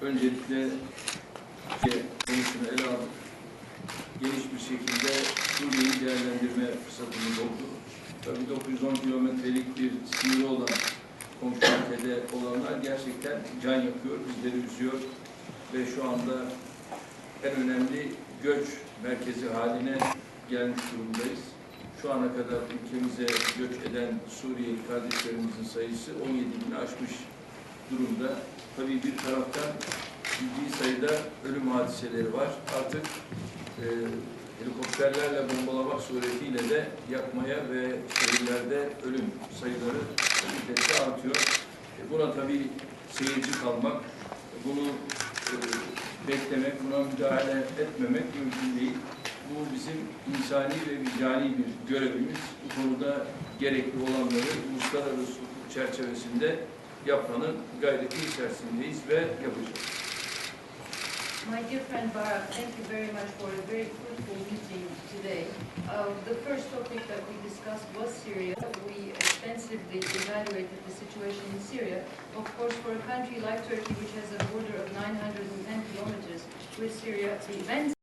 öncelikle konusunu ele aldık. Geniş bir şekilde Suriye'yi değerlendirme fırsatımız oldu. Tabii 910 kilometrelik bir sınırı olan komşu ülkede olanlar gerçekten can yakıyor, bizleri üzüyor ve şu anda en önemli göç merkezi haline gelmiş durumdayız. Şu ana kadar ülkemize göç eden Suriyeli kardeşlerimizin sayısı 17 bini aşmış durumda. Tabii bir taraftan ciddi sayıda ölüm hadiseleri var. Artık e, helikopterlerle bombalamak suretiyle de yakmaya ve şehirlerde ölüm sayıları şiddetle artıyor. E, buna tabii seyirci kalmak, bunu e, beklemek, buna müdahale etmemek mümkün değil. Bu bizim insani ve vicdani bir görevimiz. Bu konuda gerekli olanları uluslararası hukuk çerçevesinde yapmanın gayreti içerisindeyiz ve yapacağız. My dear friend Barak, thank you very much for a very fruitful meeting today. Uh, the first topic that we discussed was Syria. We extensively evaluated the situation in Syria. Of course, for a country like Turkey, which has a border of 910 kilometers with Syria, the events